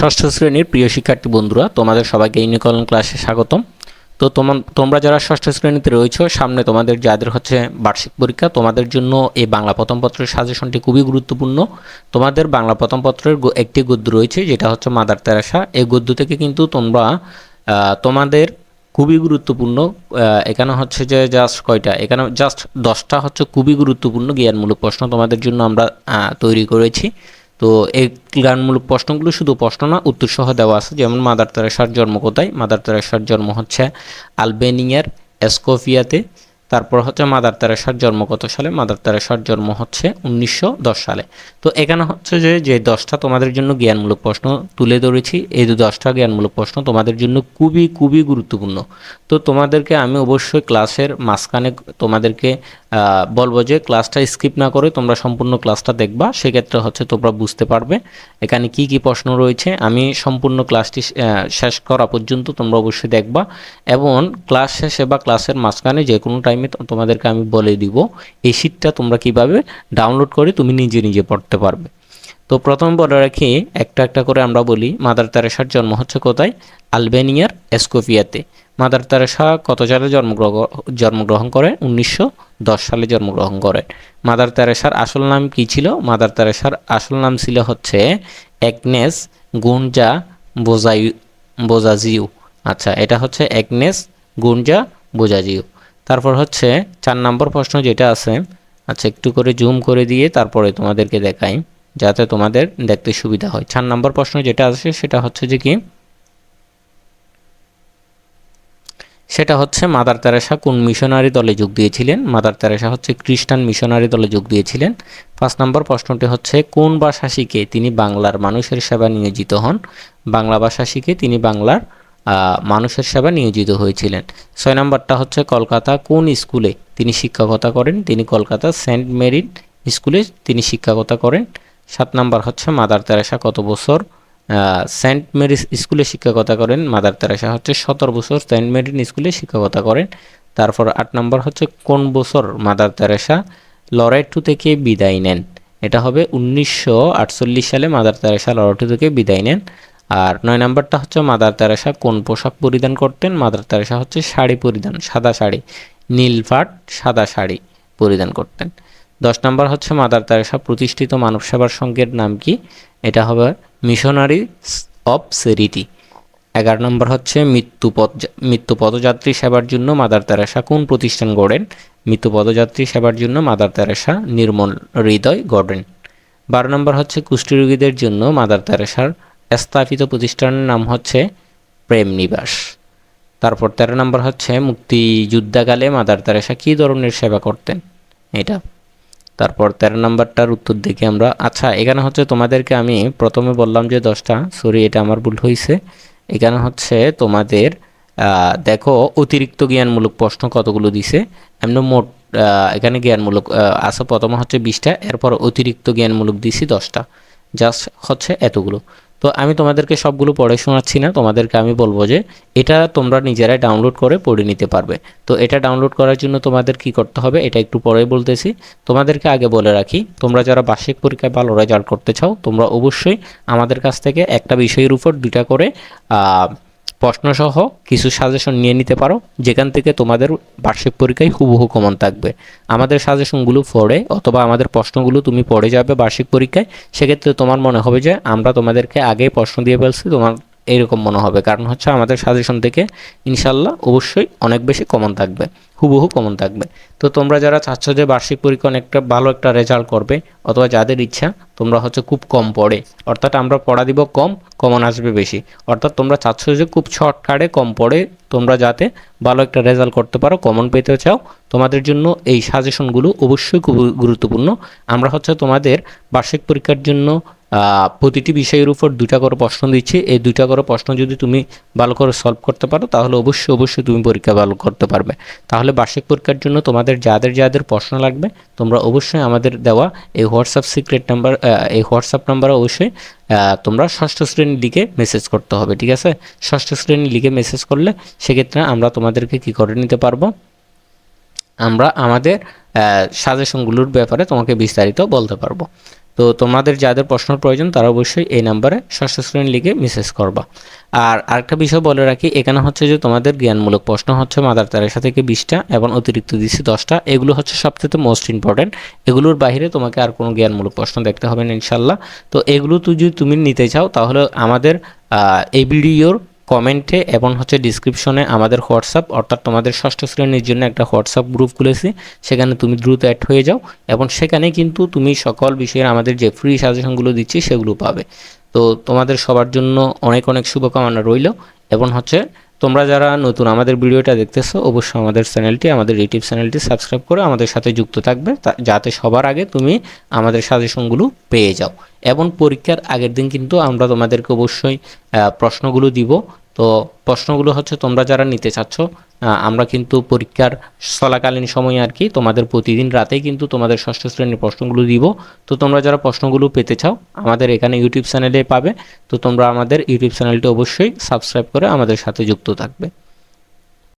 ষষ্ঠ শ্রেণির প্রিয় শিক্ষার্থী বন্ধুরা, তোমাদের সবাইকে ইউনিকলন ক্লাসে স্বাগতম। তো তোমার যারা ষষ্ঠ শ্রেণীতে রয়েছো, সামনে তোমাদের যাদের হচ্ছে বার্ষিক পরীক্ষা, তোমাদের জন্য এই বাংলা প্রথম পত্রের সাজেশনটি খুবই গুরুত্বপূর্ণ। তোমাদের বাংলা প্রথম পত্রের গো- একটি গদ্য রয়েছে, যেটা হচ্ছে মাদার তেরাসা। এই গদ্য থেকে কিন্তু তোমরা তোমাদের খুবই গুরুত্বপূর্ণ এখানে হচ্ছে যে জাস্ট কয়টা, এখানে জাস্ট দশটা হচ্ছে খুবই গুরুত্বপূর্ণ জ্ঞানমূলক প্রশ্ন তোমাদের জন্য আমরা তৈরি করেছি। তো এই জ্ঞানমূলক প্রশ্নগুলো শুধু প্রশ্ন না উত্তর সহ দেওয়া আছে। যেমন মাদার তেরেসার জন্ম কোথায়? মাদার তেরেসার জন্ম হচ্ছে আলবেনিয়ার এসকোফিয়াতে তারপর হচ্ছে মাদার তেরেসার জন্ম কত সালে? মাদার তেরেসার জন্ম হচ্ছে উনিশশো দশ সালে। তো এখানে হচ্ছে যে যে দশটা তোমাদের জন্য জ্ঞানমূলক প্রশ্ন তুলে ধরেছি, এই দশটা জ্ঞানমূলক প্রশ্ন তোমাদের জন্য খুবই খুবই গুরুত্বপূর্ণ। তো তোমাদেরকে আমি অবশ্যই ক্লাসের মাঝখানে তোমাদেরকে বলব যে ক্লাসটা স্কিপ না করে তোমরা সম্পূর্ণ ক্লাসটা দেখবা, সেক্ষেত্রে হচ্ছে তোমরা বুঝতে পারবে এখানে কি কি প্রশ্ন রয়েছে। আমি সম্পূর্ণ ক্লাসটি শেষ করা পর্যন্ত তোমরা অবশ্যই দেখবা এবং ক্লাস শেষে বা ক্লাসের মাঝখানে যে কোনো টাইমে তোমাদেরকে আমি বলে দিব, এই শীটটা তোমরা কীভাবে ডাউনলোড করে তুমি নিজে নিজে পড়তে পারবে। তো প্রথম বলে রাখি, একটা একটা করে আমরা বলি, মাদার তেরেসার জন্ম হচ্ছে কোথায়? আলবেনিয়ার এসকোফিয়াতে মাদার তেরেসা কত সালে জন্মগ্রহ, জন্মগ্রহণ করেন উনিশশো সালে জন্মগ্রহণ করেন মাদার তেরেসার আসল নাম কি ছিল? মাদার তেরেসার আসল নাম ছিল হচ্ছে একনেস গুঞ্জা বোজাই বোজাজিউ। আচ্ছা এটা হচ্ছে একনেস গুঞ্জা বোজাজিউ। তারপর হচ্ছে চার নম্বর প্রশ্ন যেটা আছে আচ্ছা একটু করে জুম করে দিয়ে তারপরে তোমাদেরকে দেখাই, যাতে তোমাদের দেখতে সুবিধা হয়। চার নম্বর প্রশ্ন যেটা আছে, সেটা হচ্ছে যে কি? সেটা হচ্ছে মাদার তেরেসা কোন মিশনারি দলে যোগ দিয়েছিলেন? মাদার তেরেসা হচ্ছে খ্রিস্টান মিশনারি দলে যোগ দিয়েছিলেন। পাঁচ নম্বর প্রশ্নটি হচ্ছে, কোন ভাষা শিখে তিনি বাংলার মানুষের সেবা নিয়োজিত হন? বাংলা ভাষা শিখে তিনি বাংলার মানুষের সেবা নিয়োজিত হয়েছিলেন। ছয় নম্বরটা হচ্ছে কলকাতা কোন স্কুলে তিনি শিক্ষকতা করেন? তিনি কলকাতা সেন্ট মেরিন স্কুলে তিনি শিক্ষকতা করেন। সাত নম্বর হচ্ছে মাদার তেরেসা কত বছর? সেন্ট মেরিস স্কুলে শিক্ষকতা করেন, মাদার তেরেসা হচ্ছে সতেরো বছর, সেন্ট মেরিন স্কুলে শিক্ষকতা করেন। তারপর আট নম্বর হচ্ছে কোন বছর মাদার তেরেসা? লরেটু থেকে বিদায় নেন। এটা হবে উনিশশো আটচল্লিশ সালে মাদার তেরেসা লরেটু থেকে বিদায় নেন। আর নয় নম্বরটা হচ্ছে মাদার তেরেসা, কোন পোশাক পরিধান করতেন? মাদার তেরেসা হচ্ছে শাড়ি পরিধান, সাদা শাড়ি। নীল পাট, সাদা শাড়ি পরিধান করতেন। দশ নম্বর হচ্ছে মাদার তেরেসা, প্রতিষ্ঠিত মানব সেবার সংঘের নাম কি? এটা হবে মিশনারি অফ সেরিটি। এগারো নম্বর হচ্ছে মৃত্যুপথ মৃত্যু পদযাত্রী সেবার জন্য মাদার তেরেসা কোন প্রতিষ্ঠান গড়েন? মৃত্যু পদযাত্রী সেবার জন্য মাদার তেরেসা নির্মল হৃদয় গড়েন। বারো নম্বর হচ্ছে কুষ্ঠরোগীদের জন্য মাদার তেরেসার স্থাপিত প্রতিষ্ঠানের নাম হচ্ছে প্রেম নিবাস তারপর তেরো নম্বর হচ্ছে মুক্তিযুদ্ধকালে মাদার তেরেসা কী ধরনের সেবা করতেন? এটা। তারপর তেরো নাম্বারটার উত্তর দেখি আমরা। আচ্ছা এখানে হচ্ছে তোমাদেরকে আমি প্রথমে বললাম যে দশটা। সরি, এটা আমার ভুল হয়েছে এখানে হচ্ছে তোমাদের দেখো, অতিরিক্ত জ্ঞানমূলক প্রশ্ন কতগুলো দিছে? এমনি মোট এখানে জ্ঞানমূলক আছে প্রথমে হচ্ছে বিশটা, এরপর অতিরিক্ত জ্ঞানমূলক দিছি দশটা। জাস্ট হচ্ছে এতগুলো। তো আমি তোমাদেরকে সবগুলো পড়ে শোনাচ্ছি না, তোমাদেরকে আমি বলব যে এটা তোমরা নিজেরাই ডাউনলোড করে পড়ে নিতে পারবে। তো এটা ডাউনলোড করার জন্য তোমাদের কি করতে হবে, এটা একটু পরে বলতেছি। তোমাদেরকে আগে বলে রাখি, তোমরা যারা বার্ষিক পরীক্ষায় ভালো রেজাল্ট করতে চাও, তোমরা অবশ্যই আমাদের কাছ থেকে একটা বিষয়ের উপর দুটা করে প্রশ্নসহ কিছু সাজেশন নিয়ে নিতে পারো, যেখান থেকে তোমাদের বার্ষিক পরীক্ষায় হুবহু কমন থাকবে। আমাদের সাজেশনগুলো পড়ে অথবা আমাদের প্রশ্নগুলো তুমি পড়ে যাবে বার্ষিক পরীক্ষায়, সেক্ষেত্রে তোমার মনে হবে যে আমরা তোমাদেরকে আগেই প্রশ্ন দিয়ে ফেলছি, তোমার এইরকম মনে হবে। কারণ হচ্ছে আমাদের সাজেশন থেকে ইনশাল্লাহ অবশ্যই অনেক বেশি কমন থাকবে। হুবহু কমন থাকবে। তো তোমরা যারা চাচ্ছ যে বার্ষিক পরীক্ষা অনেকটা ভালো একটা রেজাল্ট করবে, অথবা যাদের ইচ্ছা, তোমরা হচ্ছে খুব কম পড়ে। অর্থাৎ আমরা পড়া দিব কম কমন আসবে বেশি। অর্থাৎ তোমরা চাচ্ছ যে খুব শর্টকাটে কম পড়ে, তোমরা যাতে ভালো একটা রেজাল্ট করতে পারো কমন পেতে চাও। তোমাদের জন্য এই সাজেশনগুলো অবশ্যই খুব গুরুত্বপূর্ণ। আমরা হচ্ছে তোমাদের বার্ষিক পরীক্ষার জন্য প্রতিটি বিষয়ের উপর দুটা করে প্রশ্ন দিচ্ছি। এই দুইটা করে প্রশ্ন যদি তুমি ভালো করে সলভ করতে পারো, তাহলে অবশ্যই অবশ্যই তুমি পরীক্ষা ভালো করতে পারবে। তাহলে বার্ষিক পরীক্ষার জন্য তোমাদের যাদের যাদের প্রশ্ন লাগবে, তোমরা অবশ্যই আমাদের দেওয়া এই হোয়াটসঅ্যাপ সিক্রেট নাম্বার এই হোয়াটসঅ্যাপ নাম্বারে অবশ্যই তোমরা ষষ্ঠ শ্রেণির লিখে মেসেজ করতে হবে, ঠিক আছে? ষষ্ঠ শ্রেণির লিখে মেসেজ করলে সেক্ষেত্রে আমরা তোমাদেরকে কি করে নিতে পারব? আমরা আমাদের সাজেশনগুলোর ব্যাপারে তোমাকে বিস্তারিত বলতে পারব। তো তোমাদের যাদের প্রশ্ন প্রয়োজন, তারা অবশ্যই এই নাম্বারে ষষ্ঠ শ্রেণি লিখে মেসেজ করবা। আর আরেকটা বিষয় বলে রাখি, এখানে হচ্ছে যে তোমাদের জ্ঞানমূলক প্রশ্ন হচ্ছে মাদার তেরেসা থেকে বিশটা এবং অতিরিক্ত দিচ্ছি দশটা। এগুলো হচ্ছে সবথেকে মোস্ট ইম্পর্টেন্ট এগুলোর বাইরে তোমাকে আর কোনো জ্ঞানমূলক প্রশ্ন দেখতে হবে না ইনশাল্লাহ। তো এগুলো তুই যদি তুমি নিতে চাও, তাহলে আমাদের এই ভিডিওর কমেন্টে এবং হচ্ছে ডিসক্রিপশনে আমাদের হোয়াটসঅ্যাপ, অর্থাৎ তোমাদের ষষ্ঠ শ্রেণির জন্য একটা হোয়াটসঅ্যাপ গ্রুপ খুলেছি। সেখানে তুমি দ্রুত অ্যাড হয়ে যাও এবং সেখানে কিন্তু তুমি সকল বিষয়ের আমাদের যে ফ্রি সাজেশনগুলো দিচ্ছি সেগুলো পাবে। তো তোমাদের সবার জন্য অনেক অনেক শুভকামনা রইল এবং হচ্ছে তোমরা যারা নতুন আমাদের ভিডিওটা দেখতেছো, অবশ্যই আমাদের চ্যানেলটি, আমাদের ইউটিউব চ্যানেলটি সাবস্ক্রাইব করে আমাদের সাথে যুক্ত থাকবে। যাতে সবার আগে তুমি আমাদের সাজেশনগুলো পেয়ে যাও। এবং পরীক্ষার আগের দিন কিন্তু আমরা তোমাদেরকে অবশ্যই প্রশ্নগুলো দিব। তো প্রশ্নগুলো হচ্ছে, তোমরা যারা নিতে চাচ্ছ আমরা কিন্তু পরীক্ষার চলাকালীন সময়ে আর কি তোমাদের প্রতিদিন রাতেই কিন্তু তোমাদের ষষ্ঠ শ্রেণির প্রশ্নগুলো দিব। তো তোমরা যারা প্রশ্নগুলো পেতে চাও, আমাদের এখানে ইউটিউব চ্যানেলে পাবে। তো তোমরা আমাদের ইউটিউব চ্যানেলটি অবশ্যই সাবস্ক্রাইব করে আমাদের সাথে যুক্ত থাকবে।